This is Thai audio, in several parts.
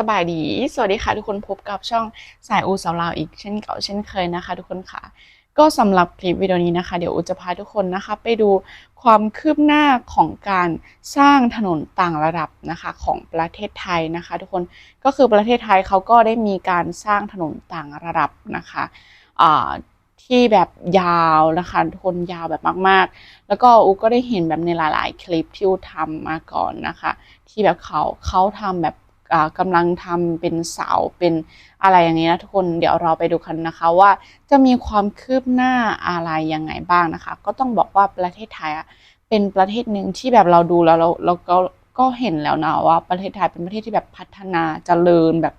สบายดี สวัสดีค่ะทุกคนพบกับช่องสายอูสาวลาวอีกเช่นเก่าเช่นเคยนะคะ ทุกคนค่ะ ก็สำหรับคลิปวิดีโอนี้นะคะ เดี๋ยวอูจะพาทุกคนนะคะ ไปดูความคืบหน้าของการสร้างถนนต่างระดับนะคะของประเทศไทยนะคะ ทุกคนก็คือประเทศไทยเขาก็ได้มีการสร้างถนนต่างระดับนะคะที่แบบยาวนะคะทุกคนยาวแบบมาก ๆ แล้วก็อูก็ได้เห็นแบบในหลาย ๆ คลิปที่อูทำมาก่อนนะคะ ที่แบบเขาเขาทำแบบ กำลังทำเป็นเสาเป็นอะไรอย่างนี้นะทุกคนเดี๋ยวเราไปดูกันนะคะว่าจะมีความคืบหน้าอะไรยังไงบ้างนะคะ ก็ต้องบอกว่าประเทศไทยเป็นประเทศหนึ่งที่แบบเราดูแล้วเราเราก็ก็เห็นแล้วนะว่าประเทศไทยเป็นประเทศที่แบบพัฒนาเจริญแบบ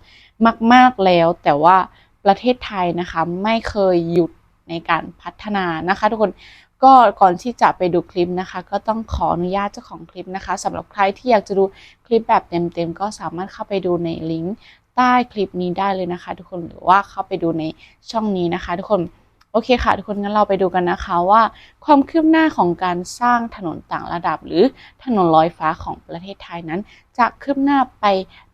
มาก ๆแล้ว แต่ว่าประเทศไทยนะคะไม่เคยหยุดในการพัฒนานะคะ ทุกคน ก็ก่อนที่จะไปดูคลิปนะคะ ก็ต้องขออนุญาตเจ้าของคลิปนะคะสำหรับใครที่อยากจะดูคลิปแบบเต็มๆก็สามารถเข้าไปดูในลิงก์ใต้คลิปนี้ได้เลยนะคะ ทุกคนหรือว่าเข้าไปดูในช่องนี้นะคะ ทุกคนโอเคค่ะ ทุกคนงั้นเราไปดูกันนะคะว่า ความคืบหน้าของการสร้างถนนต่างระดับ หรือถนนลอยฟ้าของประเทศไทยนั้น จะคืบหน้าไป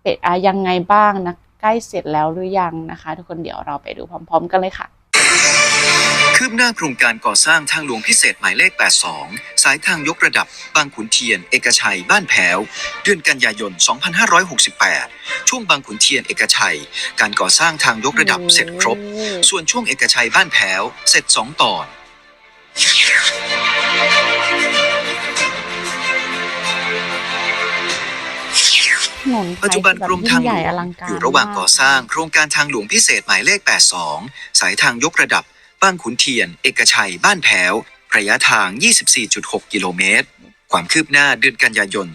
เป็นอะยังไงบ้างนะใกล้เสร็จแล้วหรือยังนะคะ ทุกคนเดี๋ยวเราไปดูพร้อม ๆ กันเลยค่ะ คืบหน้าโครงการก่อสร้างทางหลวงพิเศษหมายเลข 82 สายทางยกระดับบางขุนเทียน เอกชัย บ้านแพ้ว เดือนกันยายน 2568 ช่วงบางขุนเทียน เอกชัย การก่อสร้างทางยกระดับเสร็จครบ ส่วนช่วงเอกชัยบ้านแพ้ว เสร็จ 2 ตอนถนนไทยปัจจุบันคือแบบกรมทางหลยิ่ใหญ่วองลังการอยู่ระหว่างมก่อสร้างโครงการทางหลวงพิเศษหมายเลข 82 สายทางยกระดับ บางขุนเทียน เอกชัย บ้านแพ้ว ระยะทาง 24.6 กิโลเมตร ความคืบหน้าเดือนกันยายน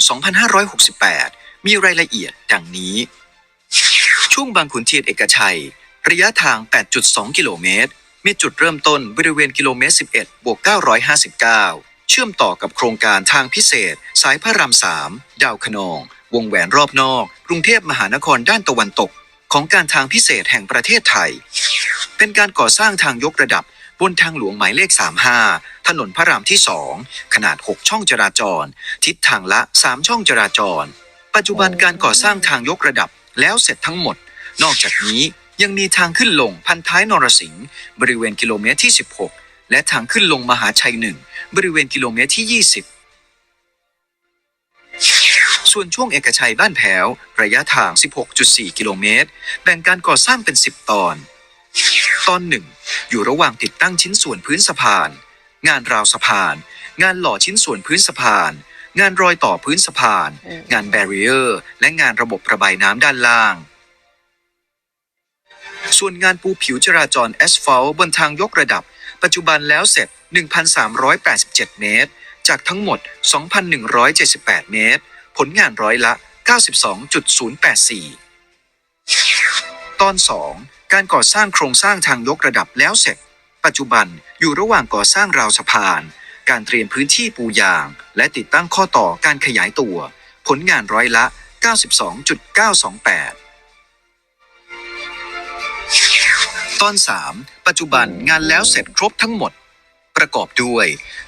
2568 มีรายละเอียดดังนี้ ช่วงบางขุนเทียนเอกชัย ระยะทาง 8.2 กิโลเมตร มีจุดเริ่มต้นบริเวณกิโลเมตร 11 บวก 959 เชื่อมต่อกับโครงการทางพิเศษ สายพระราม 3 ดาวคะนอง วงแหวนรอบนอก กรุงเทพมหานครด้านตะวันตก ของการทางพิเศษแห่งประเทศไทย เป็นการก่อสร้างทางยกระดับบนทางหลวงหมายเลข 35 ถนนพระรามที่ 2 ขนาด 6 ช่องจราจร ทิศทางละ 3 ช่องจราจร ปัจจุบันการก่อสร้างทางยกระดับแล้วเสร็จทั้งหมด นอกจากนี้ยังมีทางขึ้นลงพันท้ายนรสิงห์บริเวณกิโลเมตรที่ 16 และทางขึ้นลงมหาชัยหนึ่งบริเวณกิโลเมตรที่ 20 ส่วนช่วงเอกชัยบ้านแพ้วระยะทาง 16.4 กิโลเมตร แบ่งการก่อสร้างเป็น 10 ตอน ตอนหนึ่งอยู่ระหว่างติดตั้งชิ้นส่วนพื้นสะพาน งานราวสะพาน งานหล่อชิ้นส่วนพื้นสะพาน งานรอยต่อพื้นสะพานอืมงานแบรีเออร์ และงานระบบระบายน้ำด้านล่าง ส่วนงานปูผิวจราจรแอสฟัลต์บนทางยกระดับ ปัจจุบันแล้วเสร็จ 1,387 เมตร จากทั้งหมด 2,178 เมตร ผลงานร้อยละ 92.084 ตอน 2 การก่อสร้างโครงสร้างทางยกระดับแล้วเสร็จ ปัจจุบันอยู่ระหว่างก่อสร้างราวสะพาน การเตรียมพื้นที่ปูยาง และติดตั้งข้อต่อการขยายตัว ผลงานร้อยละ 92.928ตอน 3 ปัจจุบันงานแล้วเสร็จครบทั้งหมด ประกอบด้วย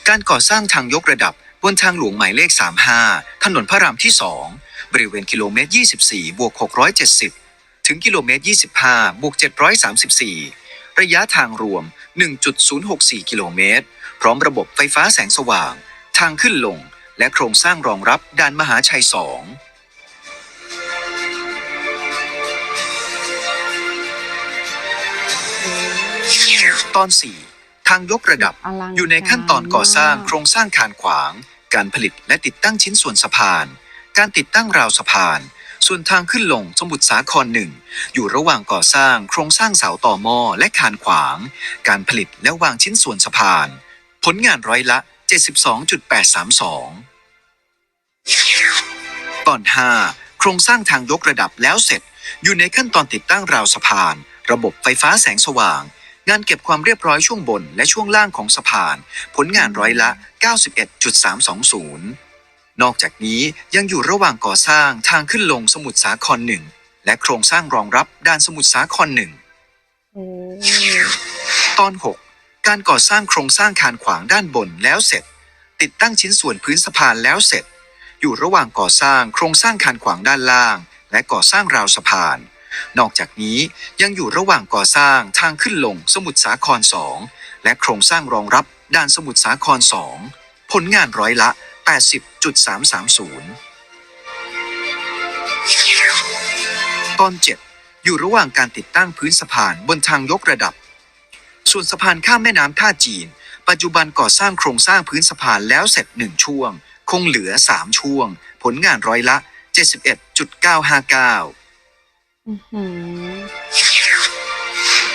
การก่อสร้างทางยกระดับบนทางหลวงหมายเลข 35 ถนนพระรามที่ 2 บริเวณกิโลเมตร 24 บวก 670 ถึงกิโลเมตร 25บวก734 ระยะทางรวม 1.064 กิโลเมตร พร้อมระบบไฟฟ้าแสงสว่าง ทางขึ้นลง และโครงสร้างรองรับด่านมหาชัย 2ตอน 4 ทางยกระดับอลังอยู่ในขั้นตอนก่อสร้างมโครงสร้างคานขวาง การผลิตและติดตั้งชิ้นส่วนสะพาน การติดตั้งราวสะพาน ส่วนทางขึ้นลงสมุทรสาครหนึ่งอยู่ระหว่างก่อสร้างโครงสร้างเสาต่อหม้อและคานขวาง การผลิตและวางชิ้นส่วนสะพาน ผลงานร้อยละ 72.832 ตอน 5 โครงสร้างทางยกระดับแล้วเสร็จ อยู่ในขั้นตอนติดตั้งราวสะพาน ระบบไฟฟ้าแสงสว่าง งานเก็บความเรียบร้อยช่วงบนและช่วงล่างของสะพาน ผลงานร้อยละ 91.320 นอกจากนี้ยังอยู่ระหว่างก่อสร้างทางขึ้นลงสมุทรสาครหนึ่งและโครงสร้างรองรับด้านสมุทรสาครหนึ่งอตอน 6 การก่อสร้างโครงสร้างคานขวางด้านบนแล้วเสร็จ ติดตั้งชิ้นส่วนพื้นสะพานแล้วเสร็จ อยู่ระหว่างก่อสร้างโครงสร้างคานขวางด้านล่าง และก่อสร้างราวสะพาน นอกจากนี้ยังอยู่ระหว่างก่อสร้างทางขึ้นลงสมุทรสาคร2และโครงสร้างรองรับด่านสมุทรสาคร2ผลงานร้อยละ 80.330 ตอน 7 อยู่ระหว่างการติดตั้งพื้นสะพานบนทางยกระดับ ส่วนสะพานข้ามแม่น้ำท่าจีน ปัจจุบันก่อสร้างโครงสร้างพื้นสะพานแล้วเสร็จ 1 ช่วง คงเหลือ 3 ช่วง ผลงานร้อยละ 71.959อื้อหือ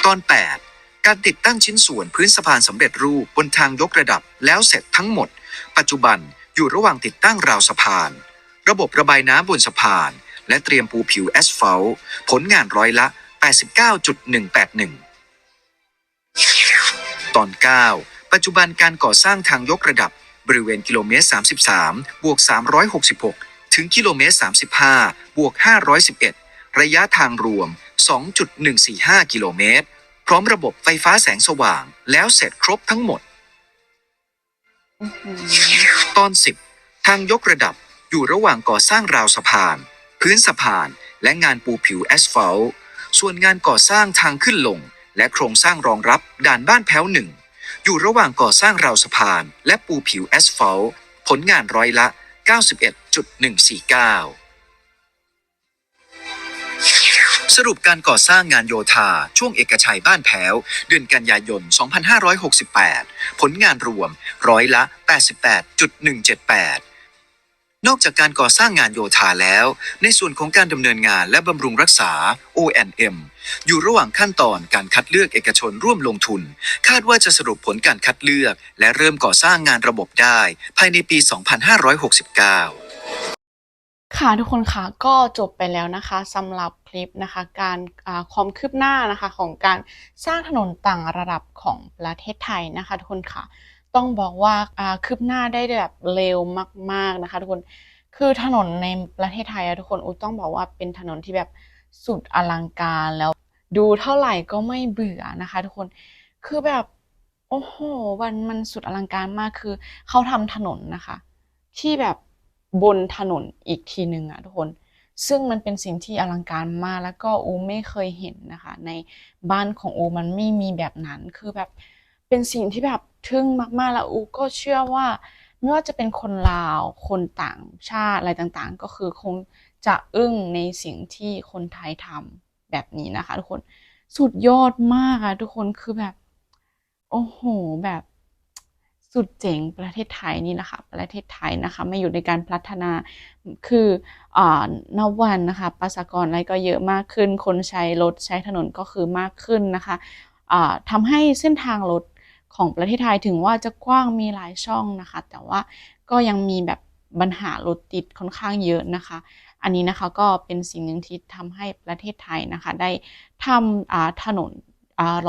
ตอน 8การติดตั้งชิ้นส่วนพื้นสะพานสำเร็จรูปบนทางยกระดับแล้วเสร็จทั้งหมด ปัจจุบัน อยู่ระหว่างติดตั้งราวสะพาน ระบบระบายน้ำบนสะพาน และเตรียมปูผิวแอสฟัลต์ผลงานร้อยละ 89.181 ตอน 9 ปัจจุบันการก่อสร้างทางยกระดับบริเวณกิโลเมตร 33 บวก 366 ถึงกิโลเมตร 35 บวก 511 ระยะทางรวม 2.145 กิโลเมตร พร้อมระบบไฟฟ้าแสงสว่างแล้วเสร็จครบทั้งหมด ตอน 10 ทางยกระดับอยู่ระหว่างก่อสร้างราวสะพาน พื้นสะพาน และงานปูผิวแอสฟัลต์ส่วนงานก่อสร้างทางขึ้นลง และโครงสร้างรองรับด่านบ้านแพ้วหนึ่งอยู่ระหว่างก่อสร้างราวสะพาน และปูผิวแอสฟัลต์ผลงานร้อยละ 91.149 สรุปการก่อสร้างงานโยธา ช่วงเอกชัยบ้านแพ้ว เดือนกันยายน 2568 ผลงานรวมร้อยละ 88.178นอกจากการก่อสร้างงานโยธาแล้ว ในส่วนของการดำเนินงานและบำรุงรักษา O&M อยู่ระหว่างขั้นตอนการคัดเลือกเอกชนร่วมลงทุน คาดว่าจะสรุปผลการคัดเลือก และเริ่มก่อสร้างงานระบบได้ ภายในปี 2569 ค่ะทุกคนค่ะก็จบไปแล้วนะคะสำหรับคลิปนะคะ การความคืบหน้านะคะของการสร้างถนนต่างระดับของประเทศไทยนะคะ ทุกคนค่ะ ต้องบอกว่าอ่าคืบหน้าได้แบบเร็วมาก ๆนะคะ ทุกคนคือถนนในประเทศไทยอะทุกคนอูต้องบอกว่าเป็นถนนที่แบบสุดอลังการแล้วดูเท่าไหร่ก็ไม่เบื่อนะคะ ทุกคนคือแบบโอ้โหวันมันสุดอลังการมากคือเขาทำถนนนะคะ ที่แบบ บนถนนอีกทีหนึ่งอะทุกคน ซึ่งมันเป็นสิ่งที่อลังการมากแล้วก็อูไม่เคยเห็นนะคะ ในบ้านของอูมันไม่มีแบบนั้นคือแบบเป็นสิ่งที่แบบทึ่งมากๆแล้วอูก็เชื่อว่า ไม่ว่าจะเป็นคนลาวคนต่างชาติอะไรต่างๆ ก็คือคงจะอึ้งในสิ่งที่คนไทยทำแบบนี้นะคะ ทุกคนสุดยอดมากอะทุกคนคือแบบ โอ้โหแบบ สุดเจ๋งประเทศไทยนี่นะคะประเทศไทยนะคะไม่อยู่ในการพัฒนาคืออนวันนะคะประชากรอะไรก็เยอะมากขึ้น คนใช้รถใช้ถนนก็คือมากขึ้นนะคะอ่าทำให้เส้นทางรถของประเทศไทยถึงว่าจะกว้างมีหลายช่องนะคะ แต่ว่าก็ยังมีแบบปัญหารถติดค่อนข้างเยอะนะคะ อันนี้นะคะก็เป็นสิ่งหนึ่งที่ทำให้ประเทศไทยนะคะ ได้ทำถนน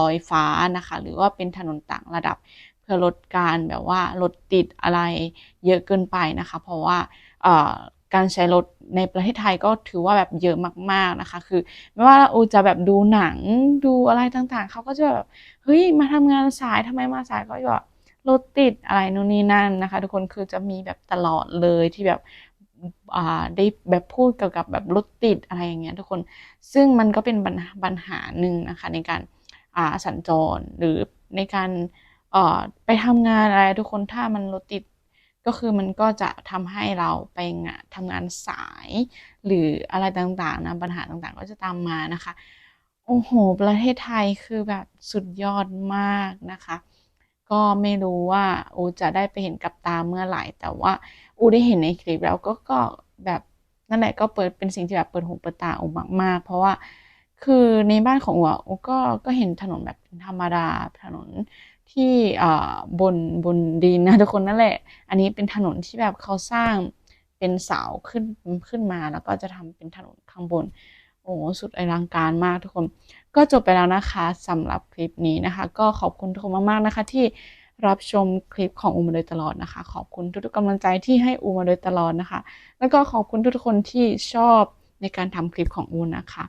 ลอยฟ้านะคะ หรือว่าเป็นถนนต่างระดับ เพื่อลดการแบบว่ารถติดอะไรเยอะเกินไปนะคะ เพราะว่าการใช้รถในประเทศไทยก็ถือว่าแบบเยอะมากๆนะคะ คือไม่ว่าอูจะแบบดูหนังดูอะไรต่างๆ เขาก็จะแบบเฮ้ยมาทำงานสายทำไมมาสายก็แบบรถติดอะไรนู่นนี่นั่นนะคะ ทุกคนคือจะมีแบบตลอดเลยที่แบบได้แบบพูดเกี่ยวกับแบบรถติดอะไรอย่างเงี้ยทุกคนซึ่งมันก็เป็นปัญหาหนึ่งนะคะในการสัญจรหรือในการ เอ่อไปทำงานอะไรทุกคนถ้ามันรถติดก็คือมันก็จะทำให้เราไปงานทำงานสาย หรืออะไรต่างๆนะปัญหาต่างๆ ก็จะตามมานะคะ โอ้โห ประเทศไทยคือแบบสุดยอดมากนะคะ ก็ไม่รู้ว่าอูจะได้ไปเห็นกับตาเมื่อไหร่ แต่ว่าอูได้เห็นในคลิปแล้วก็ก็แบบนั่นแหละก็เปิดเป็นสิ่งที่แบบเปิดหูเปิดตาอูมากๆ เพราะว่าคือในบ้านของอูอูก็ก็เห็นถนนแบบธรรมดาถนน ที่อ่าบนบนดินนะทุกคนนั่นแหละ อันนี้เป็นถนนที่แบบเขาสร้างเป็นเสาขึ้นขึ้นมาแล้วก็จะทำเป็นถนนข้างบน โอ้โหสุดอลังการมากทุกคน ก็จบไปแล้วนะคะสำหรับคลิปนี้นะคะ ก็ขอบคุณทุกคนมากๆนะคะ ที่รับชมคลิปของอูมาโดยตลอดนะคะ ขอบคุณทุกๆกำลังใจที่ให้อูมาโดยตลอดนะคะ แล้วก็ขอบคุณทุกๆคนที่ชอบในการทำคลิปของอูนะคะ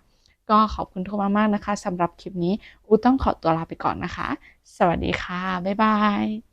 ก็ขอบคุณทุกคนมากๆนะคะสำหรับคลิปนี้อูต้องขอตัวลาไปก่อนนะคะ สวัสดีค่ะ บ๊ายบาย